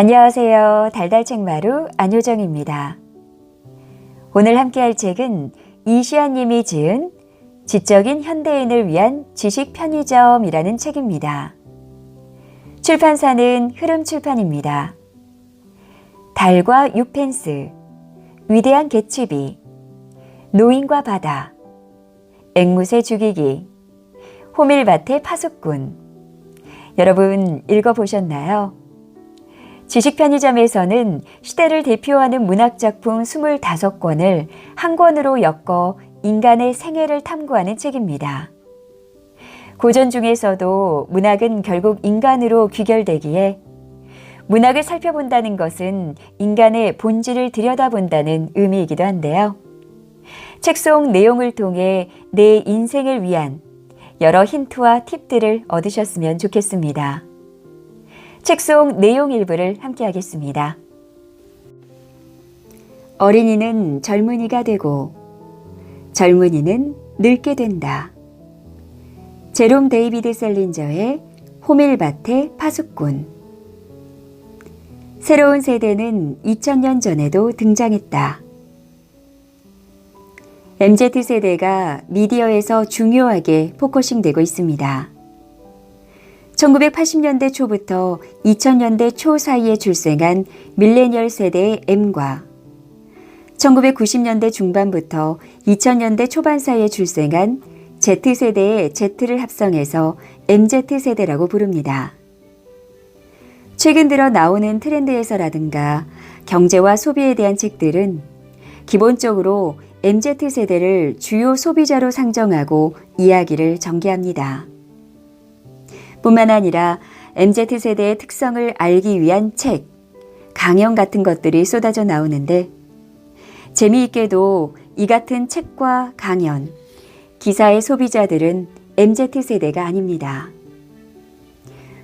안녕하세요. 달달책마루 안효정입니다. 오늘 함께할 책은 이시아님이 지은 지적인 현대인을 위한 지식 편의점이라는 책입니다. 출판사는 흐름출판입니다. 달과 유펜스, 위대한 개츠비, 노인과 바다, 앵무새 죽이기, 호밀밭의 파수꾼. 여러분 읽어보셨나요? 지식 편의점에서는 시대를 대표하는 문학작품 25권을 한 권으로 엮어 인간의 생애를 탐구하는 책입니다. 고전 중에서도 문학은 결국 인간으로 귀결되기에 문학을 살펴본다는 것은 인간의 본질을 들여다본다는 의미이기도 한데요. 책 속 내용을 통해 내 인생을 위한 여러 힌트와 팁들을 얻으셨으면 좋겠습니다. 책 속 내용 일부를 함께 하겠습니다. 어린이는 젊은이가 되고 젊은이는 늙게 된다. 제롬 데이비드 셀린저의 호밀밭의 파수꾼 새로운 세대는 2000년 전에도 등장했다. MZ세대가 미디어에서 중요하게 포커싱 되고 있습니다. 1980년대 초부터 2000년대 초 사이에 출생한 밀레니얼 세대의 M과 1990년대 중반부터 2000년대 초반 사이에 출생한 Z세대의 Z를 합성해서 MZ세대라고 부릅니다. 최근 들어 나오는 트렌드에서라든가 경제와 소비에 대한 책들은 기본적으로 MZ세대를 주요 소비자로 상정하고 이야기를 전개합니다. 뿐만 아니라 MZ세대의 특성을 알기 위한 책, 강연 같은 것들이 쏟아져 나오는데 재미있게도 이 같은 책과 강연, 기사의 소비자들은 MZ세대가 아닙니다.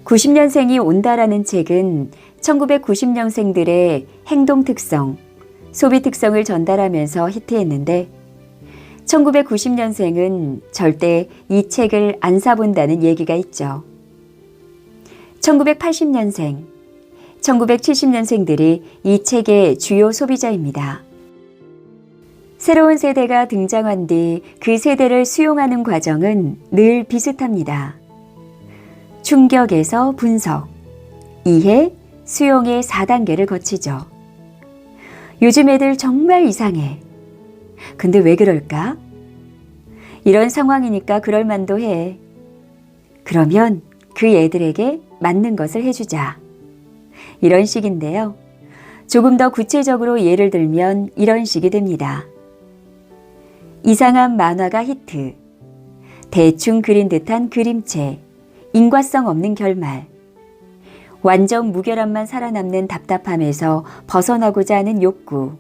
90년생이 온다라는 책은 1990년생들의 행동 특성, 소비 특성을 전달하면서 히트했는데 1990년생은 절대 이 책을 안 사본다는 얘기가 있죠. 1980년생, 1970년생들이 이 책의 주요 소비자입니다. 새로운 세대가 등장한 뒤 그 세대를 수용하는 과정은 늘 비슷합니다. 충격에서 분석, 이해, 수용의 4단계를 거치죠. 요즘 애들 정말 이상해. 근데 왜 그럴까? 이런 상황이니까 그럴 만도 해. 그러면 그 애들에게 맞는 것을 해주자. 이런 식인데요. 조금 더 구체적으로 예를 들면 이런 식이 됩니다. 이상한 만화가 히트. 대충 그린 듯한 그림체. 인과성 없는 결말. 완전 무결함만 살아남는 답답함에서 벗어나고자 하는 욕구.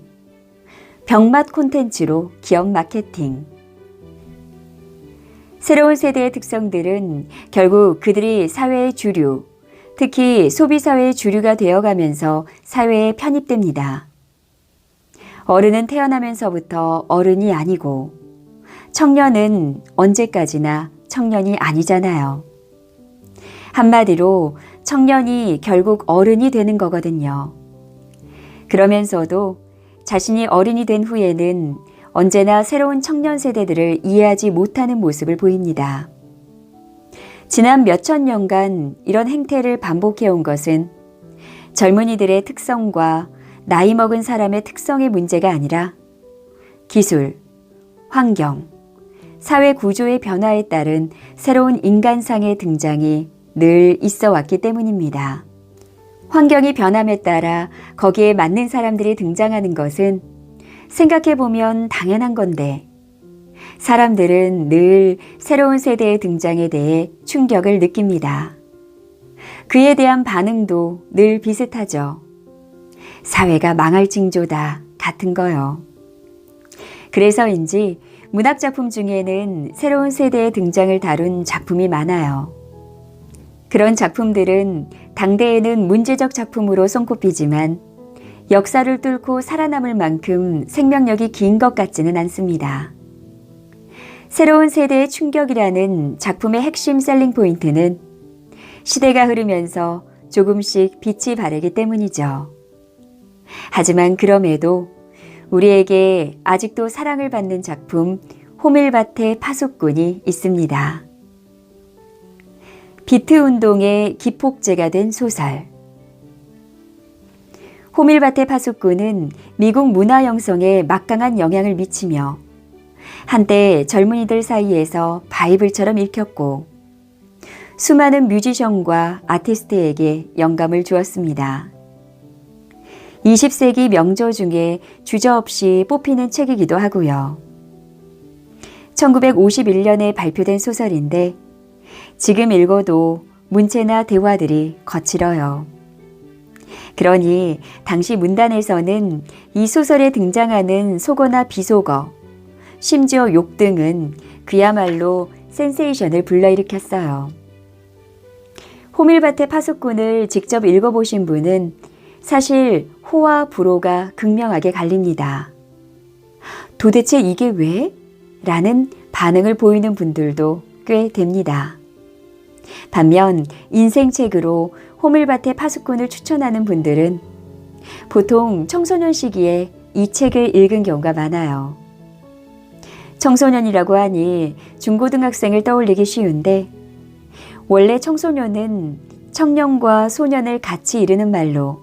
병맛 콘텐츠로 기업 마케팅. 새로운 세대의 특성들은 결국 그들이 사회의 주류, 특히 소비사회의 주류가 되어가면서 사회에 편입됩니다. 어른은 태어나면서부터 어른이 아니고, 청년은 언제까지나 청년이 아니잖아요. 한마디로 청년이 결국 어른이 되는 거거든요. 그러면서도 자신이 어른이 된 후에는 언제나 새로운 청년 세대들을 이해하지 못하는 모습을 보입니다. 지난 몇천 년간 이런 행태를 반복해온 것은 젊은이들의 특성과 나이 먹은 사람의 특성의 문제가 아니라 기술, 환경, 사회 구조의 변화에 따른 새로운 인간상의 등장이 늘 있어 왔기 때문입니다. 환경이 변함에 따라 거기에 맞는 사람들이 등장하는 것은 생각해보면 당연한 건데, 사람들은 늘 새로운 세대의 등장에 대해 충격을 느낍니다. 그에 대한 반응도 늘 비슷하죠. 사회가 망할 징조다 같은 거요. 그래서인지 문학 작품 중에는 새로운 세대의 등장을 다룬 작품이 많아요. 그런 작품들은 당대에는 문제적 작품으로 손꼽히지만 역사를 뚫고 살아남을 만큼 생명력이 긴 것 같지는 않습니다. 새로운 세대의 충격이라는 작품의 핵심 셀링 포인트는 시대가 흐르면서 조금씩 빛이 바래기 때문이죠. 하지만 그럼에도 우리에게 아직도 사랑을 받는 작품 호밀밭의 파수꾼이 있습니다. 비트 운동의 기폭제가 된 소설. 호밀밭의 파수꾼은 미국 문화 형성에 막강한 영향을 미치며 한때 젊은이들 사이에서 바이블처럼 읽혔고 수많은 뮤지션과 아티스트에게 영감을 주었습니다. 20세기 명저 중에 주저없이 뽑히는 책이기도 하고요. 1951년에 발표된 소설인데 지금 읽어도 문체나 대화들이 거칠어요. 그러니 당시 문단에서는 이 소설에 등장하는 속어나 비속어, 심지어 욕 등은 그야말로 센세이션을 불러일으켰어요. 호밀밭의 파수꾼을 직접 읽어보신 분은 사실 호와 불호가 극명하게 갈립니다. 도대체 이게 왜? 라는 반응을 보이는 분들도 꽤 됩니다. 반면 인생책으로 호밀밭의 파수꾼을 추천하는 분들은 보통 청소년 시기에 이 책을 읽은 경우가 많아요. 청소년이라고 하니 중고등학생을 떠올리기 쉬운데 원래 청소년은 청년과 소년을 같이 이르는 말로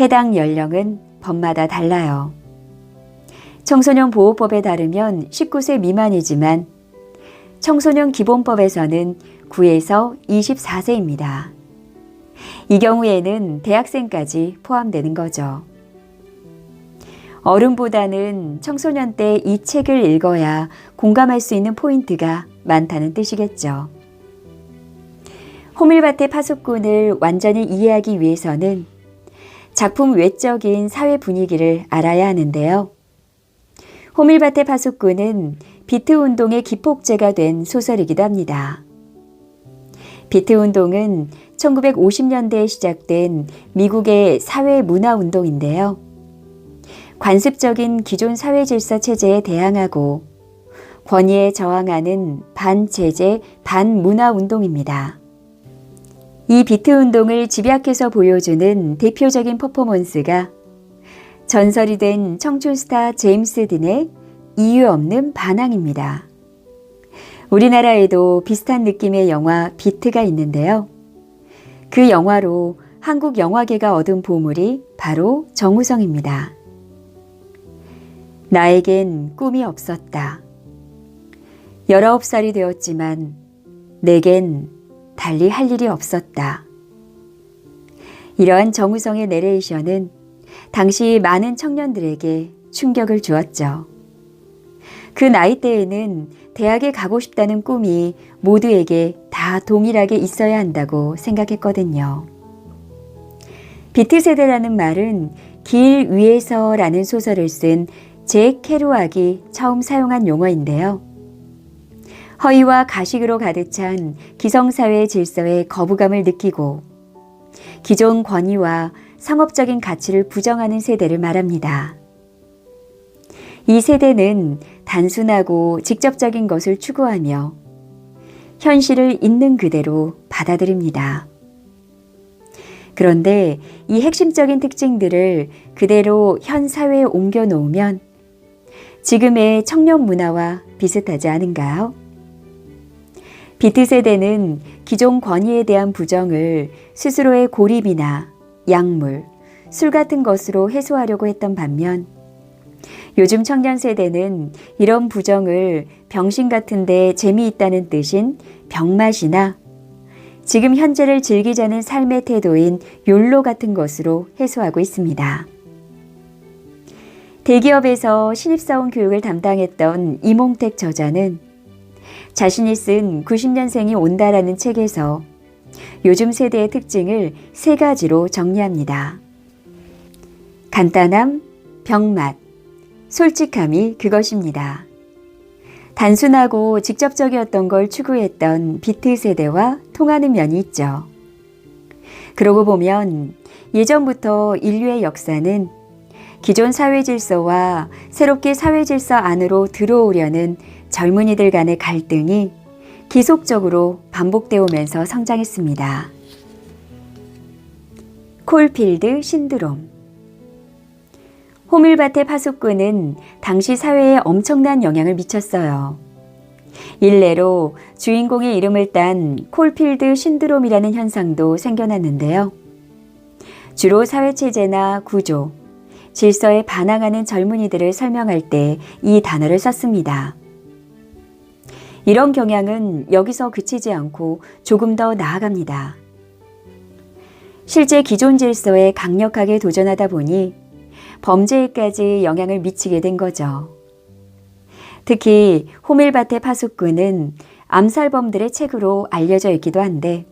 해당 연령은 법마다 달라요. 청소년 보호법에 따르면 19세 미만이지만 청소년 기본법에서는 9에서 24세입니다. 이 경우에는 대학생까지 포함되는 거죠. 어른보다는 청소년 때 이 책을 읽어야 공감할 수 있는 포인트가 많다는 뜻이겠죠. 호밀밭의 파수꾼을 완전히 이해하기 위해서는 작품 외적인 사회 분위기를 알아야 하는데요. 호밀밭의 파수꾼은 비트 운동의 기폭제가 된 소설이기도 합니다. 비트 운동은 1950년대에 시작된 미국의 사회 문화 운동인데요. 관습적인 기존 사회 질서 체제에 대항하고 권위에 저항하는 반체제, 반문화 운동입니다. 이 비트 운동을 집약해서 보여주는 대표적인 퍼포먼스가 전설이 된 청춘 스타 제임스 딘의 이유 없는 반항입니다. 우리나라에도 비슷한 느낌의 영화 비트가 있는데요. 그 영화로 한국 영화계가 얻은 보물이 바로 정우성입니다. 나에겐 꿈이 없었다. 19살이 되었지만 내겐 달리 할 일이 없었다. 이러한 정우성의 내레이션은 당시 많은 청년들에게 충격을 주었죠. 그 나이대에는 대학에 가고 싶다는 꿈이 모두에게 다 동일하게 있어야 한다고 생각했거든요. 비트 세대라는 말은 길 위에서라는 소설을 쓴제 캐루악이 처음 사용한 용어인데요. 허위와 가식으로 가득 찬 기성사회의 질서에 거부감을 느끼고 기존 권위와 상업적인 가치를 부정하는 세대를 말합니다. 이 세대는 단순하고 직접적인 것을 추구하며 현실을 있는 그대로 받아들입니다. 그런데 이 핵심적인 특징들을 그대로 현 사회에 옮겨 놓으면 지금의 청년 문화와 비슷하지 않은가요? 비트 세대는 기존 권위에 대한 부정을 스스로의 고립이나 약물, 술 같은 것으로 해소하려고 했던 반면 요즘 청년 세대는 이런 부정을 병신 같은데 재미있다는 뜻인 병맛이나 지금 현재를 즐기자는 삶의 태도인 욜로 같은 것으로 해소하고 있습니다. 대기업에서 신입사원 교육을 담당했던 이몽택 저자는 자신이 쓴 90년생이 온다라는 책에서 요즘 세대의 특징을 세 가지로 정리합니다. 간단함, 병맛, 솔직함이 그것입니다. 단순하고 직접적이었던 걸 추구했던 비트 세대와 통하는 면이 있죠. 그러고 보면 예전부터 인류의 역사는 기존 사회 질서와 새롭게 사회 질서 안으로 들어오려는 젊은이들 간의 갈등이 기속적으로 반복되어 오면서 성장했습니다. 콜필드 신드롬. 호밀밭의 파수꾼은 당시 사회에 엄청난 영향을 미쳤어요. 일례로 주인공의 이름을 딴 콜필드 신드롬이라는 현상도 생겨났는데요. 주로 사회체제나 구조, 질서에 반항하는 젊은이들을 설명할 때 이 단어를 썼습니다. 이런 경향은 여기서 그치지 않고 조금 더 나아갑니다. 실제 기존 질서에 강력하게 도전하다 보니 범죄에까지 영향을 미치게 된 거죠. 특히 호밀밭의 파수꾼은 암살범들의 책으로 알려져 있기도 한데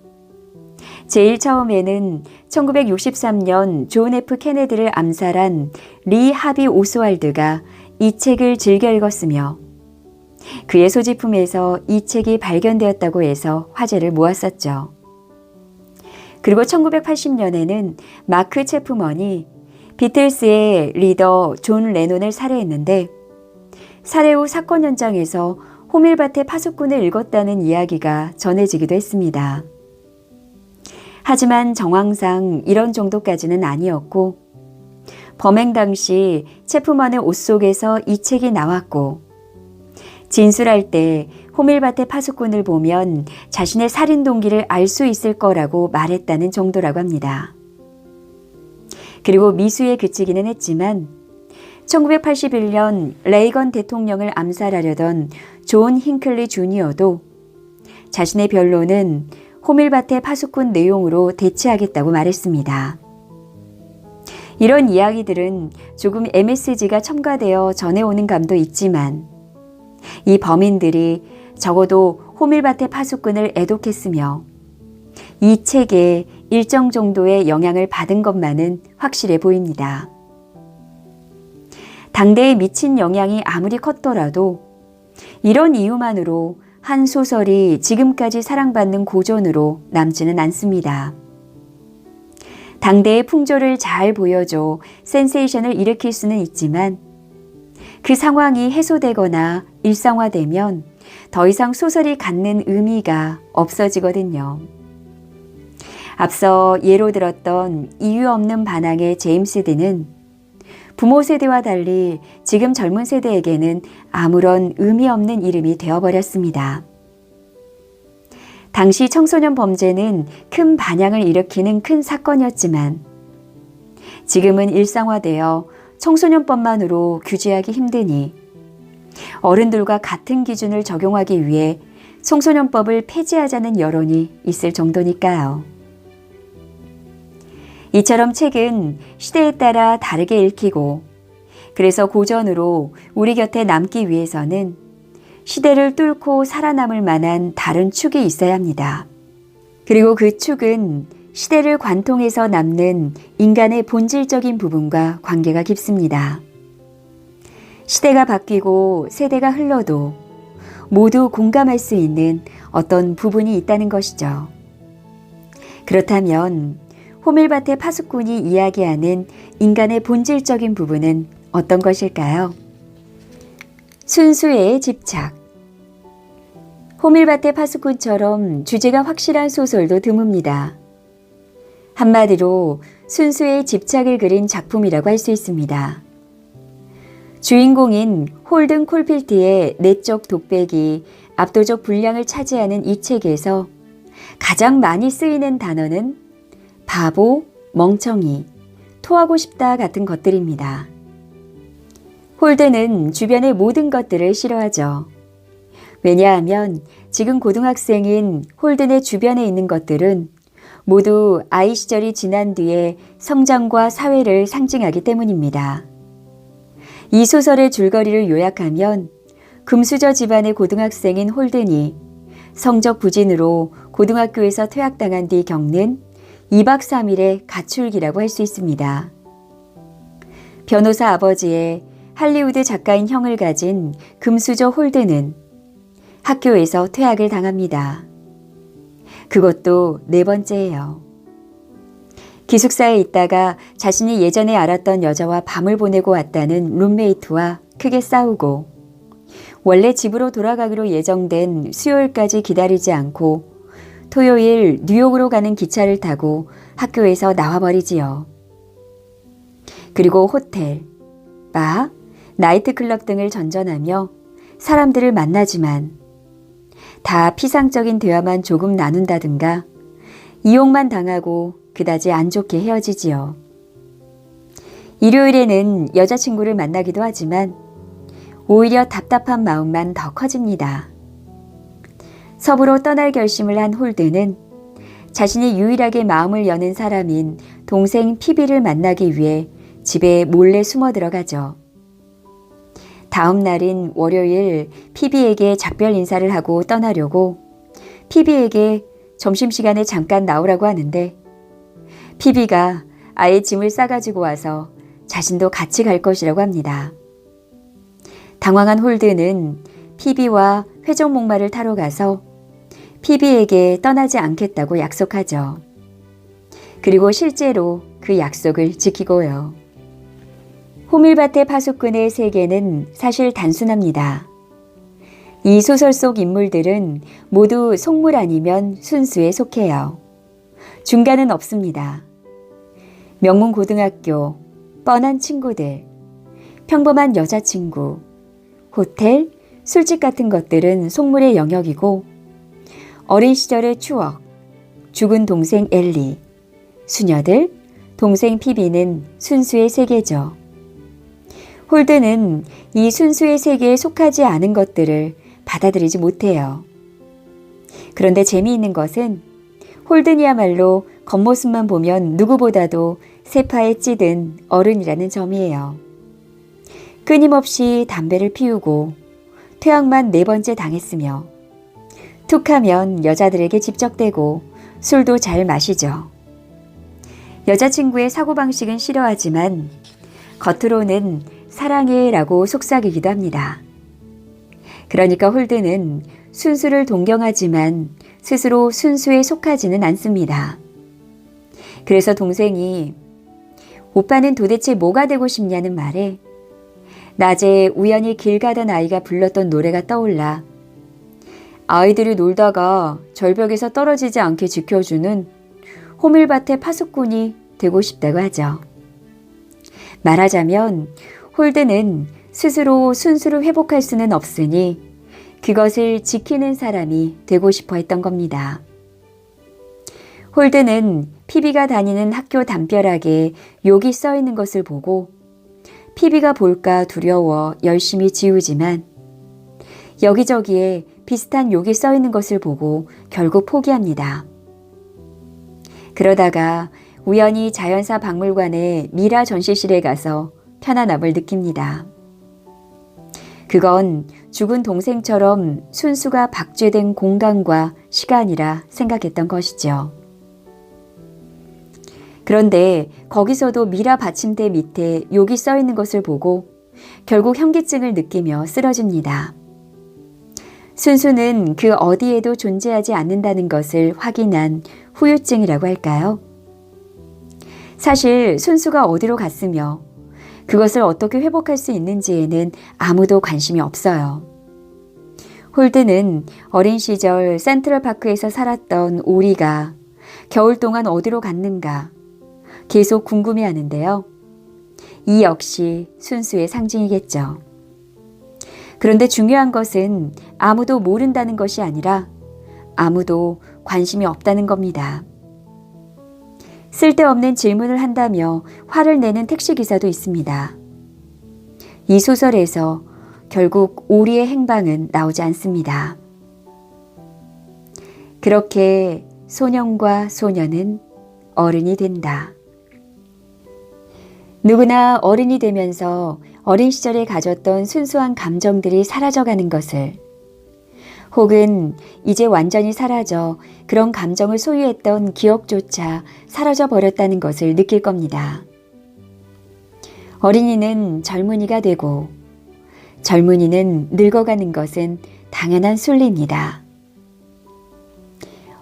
제일 처음에는 1963년 존 F 케네디를 암살한 리 하비 오스왈드가 이 책을 즐겨 읽었으며 그의 소지품에서 이 책이 발견되었다고 해서 화제를 모았었죠. 그리고 1980년에는 마크 체프먼이 비틀스의 리더 존 레논을 살해했는데 살해 후 사건 현장에서 호밀밭의 파수꾼을 읽었다는 이야기가 전해지기도 했습니다. 하지만 정황상 이런 정도까지는 아니었고 범행 당시 체프먼의 옷 속에서 이 책이 나왔고 진술할 때 호밀밭의 파수꾼을 보면 자신의 살인 동기를 알 수 있을 거라고 말했다는 정도라고 합니다. 그리고 미수에 그치기는 했지만 1981년 레이건 대통령을 암살하려던 존 힝클리 주니어도 자신의 변론은 호밀밭의 파수꾼 내용으로 대체하겠다고 말했습니다. 이런 이야기들은 조금 MSG가 첨가되어 전해오는 감도 있지만 이 범인들이 적어도 호밀밭의 파수꾼을 애독했으며 이 책에 일정 정도의 영향을 받은 것만은 확실해 보입니다. 당대에 미친 영향이 아무리 컸더라도 이런 이유만으로 한 소설이 지금까지 사랑받는 고전으로 남지는 않습니다. 당대의 풍조를 잘 보여줘 센세이션을 일으킬 수는 있지만 그 상황이 해소되거나 일상화되면 더 이상 소설이 갖는 의미가 없어지거든요. 앞서 예로 들었던 이유 없는 반항의 제임스 딘은 부모 세대와 달리 지금 젊은 세대에게는 아무런 의미 없는 이름이 되어버렸습니다. 당시 청소년 범죄는 큰 반향을 일으키는 큰 사건이었지만 지금은 일상화되어 청소년법만으로 규제하기 힘드니 어른들과 같은 기준을 적용하기 위해 청소년법을 폐지하자는 여론이 있을 정도니까요. 이처럼 책은 시대에 따라 다르게 읽히고 그래서 고전으로 우리 곁에 남기 위해서는 시대를 뚫고 살아남을 만한 다른 축이 있어야 합니다. 그리고 그 축은 시대를 관통해서 남는 인간의 본질적인 부분과 관계가 깊습니다. 시대가 바뀌고 세대가 흘러도 모두 공감할 수 있는 어떤 부분이 있다는 것이죠. 그렇다면 호밀밭의 파수꾼이 이야기하는 인간의 본질적인 부분은 어떤 것일까요? 순수의 집착. 호밀밭의 파수꾼처럼 주제가 확실한 소설도 드뭅니다. 한마디로 순수의 집착을 그린 작품이라고 할 수 있습니다. 주인공인 홀든 콜필트의 내적 독백이 압도적 분량을 차지하는 이 책에서 가장 많이 쓰이는 단어는 바보, 멍청이, 토하고 싶다 같은 것들입니다. 홀드는 주변의 모든 것들을 싫어하죠. 왜냐하면 지금 고등학생인 홀든의 주변에 있는 것들은 모두 아이 시절이 지난 뒤에 성장과 사회를 상징하기 때문입니다. 이 소설의 줄거리를 요약하면 금수저 집안의 고등학생인 홀든이 성적 부진으로 고등학교에서 퇴학당한 뒤 겪는 2박 3일의 가출기라고 할 수 있습니다. 변호사 아버지의 할리우드 작가인 형을 가진 금수저 홀드는 학교에서 퇴학을 당합니다. 그것도 네 번째예요. 기숙사에 있다가 자신이 예전에 알았던 여자와 밤을 보내고 왔다는 룸메이트와 크게 싸우고 원래 집으로 돌아가기로 예정된 수요일까지 기다리지 않고 토요일 뉴욕으로 가는 기차를 타고 학교에서 나와버리지요. 그리고 호텔, 바, 나이트클럽 등을 전전하며 사람들을 만나지만 다 피상적인 대화만 조금 나눈다든가 이용만 당하고 그다지 안 좋게 헤어지지요. 일요일에는 여자친구를 만나기도 하지만 오히려 답답한 마음만 더 커집니다. 섭으로 떠날 결심을 한 홀드는 자신이 유일하게 마음을 여는 사람인 동생 피비를 만나기 위해 집에 몰래 숨어 들어가죠. 다음 날인 월요일 피비에게 작별 인사를 하고 떠나려고 피비에게 점심시간에 잠깐 나오라고 하는데 피비가 아예 짐을 싸가지고 와서 자신도 같이 갈 것이라고 합니다. 당황한 홀드는 피비와 회전 목마를 타러 가서 피비에게 떠나지 않겠다고 약속하죠. 그리고 실제로 그 약속을 지키고요. 호밀밭의 파수꾼의 세계는 사실 단순합니다. 이 소설 속 인물들은 모두 속물 아니면 순수에 속해요. 중간은 없습니다. 명문 고등학교, 뻔한 친구들, 평범한 여자친구, 호텔, 술집 같은 것들은 속물의 영역이고 어린 시절의 추억, 죽은 동생 엘리, 수녀들, 동생 피비는 순수의 세계죠. 홀드는 이 순수의 세계에 속하지 않은 것들을 받아들이지 못해요. 그런데 재미있는 것은 홀든이야말로 겉모습만 보면 누구보다도 세파에 찌든 어른이라는 점이에요. 끊임없이 담배를 피우고 퇴학만 네 번째 당했으며 툭하면 여자들에게 집적대고 술도 잘 마시죠. 여자친구의 사고방식은 싫어하지만 겉으로는 사랑해 라고 속삭이기도 합니다. 그러니까 홀드는 순수를 동경하지만 스스로 순수에 속하지는 않습니다. 그래서 동생이 오빠는 도대체 뭐가 되고 싶냐는 말에 낮에 우연히 길 가던 아이가 불렀던 노래가 떠올라 아이들이 놀다가 절벽에서 떨어지지 않게 지켜주는 호밀밭의 파수꾼이 되고 싶다고 하죠. 말하자면 홀드는 스스로 순수를 회복할 수는 없으니 그것을 지키는 사람이 되고 싶어 했던 겁니다. 홀드는 피비가 다니는 학교 담벼락에 욕이 써 있는 것을 보고 피비가 볼까 두려워 열심히 지우지만 여기저기에 비슷한 욕이 써 있는 것을 보고 결국 포기합니다. 그러다가 우연히 자연사 박물관의 미라 전시실에 가서 편안함을 느낍니다. 그건 죽은 동생처럼 순수가 박제된 공간과 시간이라 생각했던 것이죠. 그런데 거기서도 미라 받침대 밑에 욕이 써 있는 것을 보고 결국 현기증을 느끼며 쓰러집니다. 순수는 그 어디에도 존재하지 않는다는 것을 확인한 후유증이라고 할까요? 사실 순수가 어디로 갔으며 그것을 어떻게 회복할 수 있는지에는 아무도 관심이 없어요. 홀드는 어린 시절 센트럴파크에서 살았던 오리가 겨울 동안 어디로 갔는가 계속 궁금해 하는데요. 이 역시 순수의 상징이겠죠. 그런데 중요한 것은 아무도 모른다는 것이 아니라 아무도 관심이 없다는 겁니다. 쓸데없는 질문을 한다며 화를 내는 택시기사도 있습니다. 이 소설에서 결국 오리의 행방은 나오지 않습니다. 그렇게 소년과 소녀는 어른이 된다. 누구나 어른이 되면서 어린 시절에 가졌던 순수한 감정들이 사라져가는 것을 혹은 이제 완전히 사라져 그런 감정을 소유했던 기억조차 사라져 버렸다는 것을 느낄 겁니다. 어린이는 젊은이가 되고 젊은이는 늙어가는 것은 당연한 순리입니다.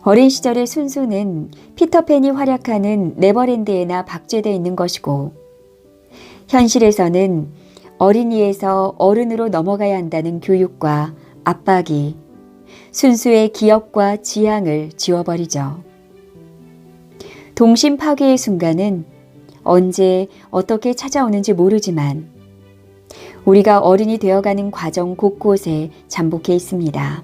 어린 시절의 순수는 피터팬이 활약하는 네버랜드에나 박제되어 있는 것이고 현실에서는 어린이에서 어른으로 넘어가야 한다는 교육과 압박이 순수의 기억과 지향을 지워버리죠. 동심 파괴의 순간은 언제 어떻게 찾아오는지 모르지만 우리가 어른이 되어가는 과정 곳곳에 잠복해 있습니다.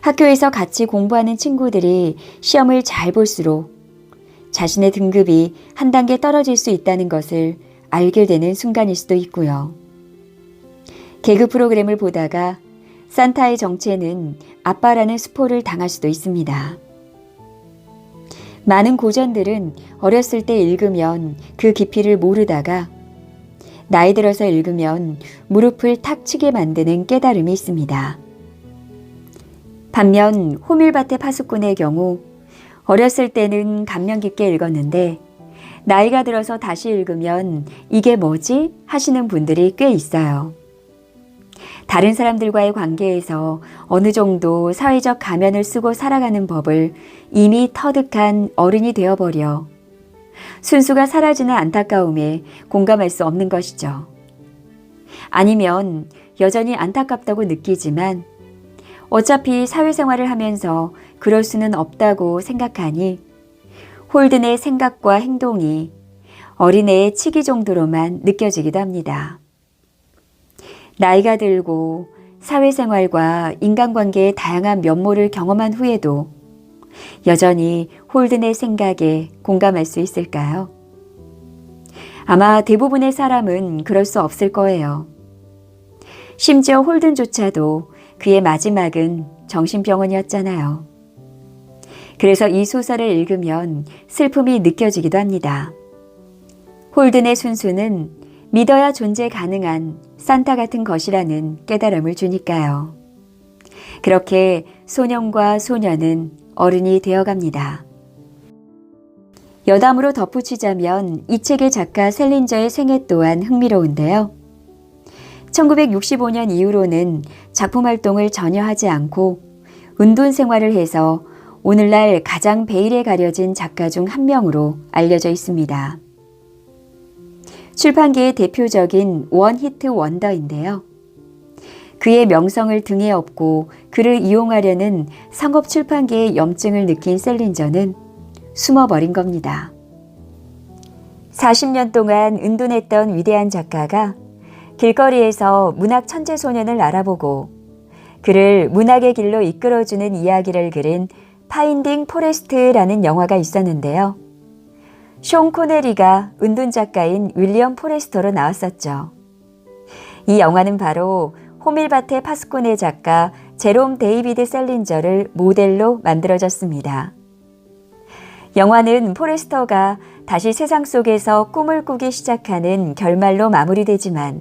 학교에서 같이 공부하는 친구들이 시험을 잘 볼수록 자신의 등급이 한 단계 떨어질 수 있다는 것을 알게 되는 순간일 수도 있고요. 개그 프로그램을 보다가 산타의 정체는 아빠라는 스포를 당할 수도 있습니다. 많은 고전들은 어렸을 때 읽으면 그 깊이를 모르다가 나이 들어서 읽으면 무릎을 탁 치게 만드는 깨달음이 있습니다. 반면 호밀밭의 파수꾼의 경우 어렸을 때는 감명 깊게 읽었는데 나이가 들어서 다시 읽으면 이게 뭐지? 하시는 분들이 꽤 있어요. 다른 사람들과의 관계에서 어느 정도 사회적 가면을 쓰고 살아가는 법을 이미 터득한 어른이 되어버려 순수가 사라지는 안타까움에 공감할 수 없는 것이죠. 아니면 여전히 안타깝다고 느끼지만 어차피 사회생활을 하면서 그럴 수는 없다고 생각하니 홀든의 생각과 행동이 어린애의 치기 정도로만 느껴지기도 합니다. 나이가 들고 사회생활과 인간관계의 다양한 면모를 경험한 후에도 여전히 홀든의 생각에 공감할 수 있을까요? 아마 대부분의 사람은 그럴 수 없을 거예요. 심지어 홀든조차도 그의 마지막은 정신병원이었잖아요. 그래서 이 소설을 읽으면 슬픔이 느껴지기도 합니다. 홀든의 순수는 믿어야 존재 가능한 산타 같은 것이라는 깨달음을 주니까요. 그렇게 소년과 소녀는 어른이 되어갑니다. 여담으로 덧붙이자면 이 책의 작가 셀린저의 생애 또한 흥미로운데요. 1965년 이후로는 작품 활동을 전혀 하지 않고 운동 생활을 해서 오늘날 가장 베일에 가려진 작가 중 한 명으로 알려져 있습니다. 출판계의 대표적인 원히트 원더인데요. 그의 명성을 등에 업고 그를 이용하려는 상업 출판계의 염증을 느낀 셀린저는 숨어버린 겁니다. 40년 동안 은둔했던 위대한 작가가 길거리에서 문학 천재 소년을 알아보고 그를 문학의 길로 이끌어주는 이야기를 그린 파인딩 포레스트라는 영화가 있었는데요. 쇼 코네리가 은둔 작가인 윌리엄 포레스터로 나왔었죠. 이 영화는 바로 호밀밭의 파스코네 작가 제롬 데이비드 셀린저를 모델로 만들어졌습니다. 영화는 포레스터가 다시 세상 속에서 꿈을 꾸기 시작하는 결말로 마무리되지만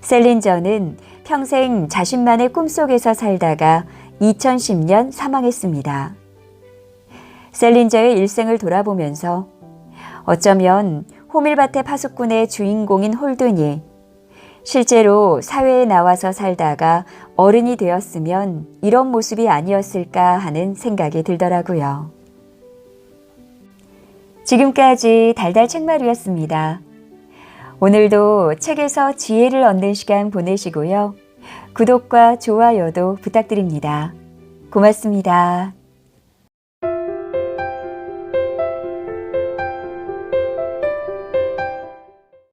셀린저는 평생 자신만의 꿈속에서 살다가 2010년 사망했습니다. 셀린저의 일생을 돌아보면서 어쩌면 호밀밭의 파수꾼의 주인공인 홀든이 실제로 사회에 나와서 살다가 어른이 되었으면 이런 모습이 아니었을까 하는 생각이 들더라고요. 지금까지 달달 책마루였습니다. 오늘도 책에서 지혜를 얻는 시간 보내시고요. 구독과 좋아요도 부탁드립니다. 고맙습니다.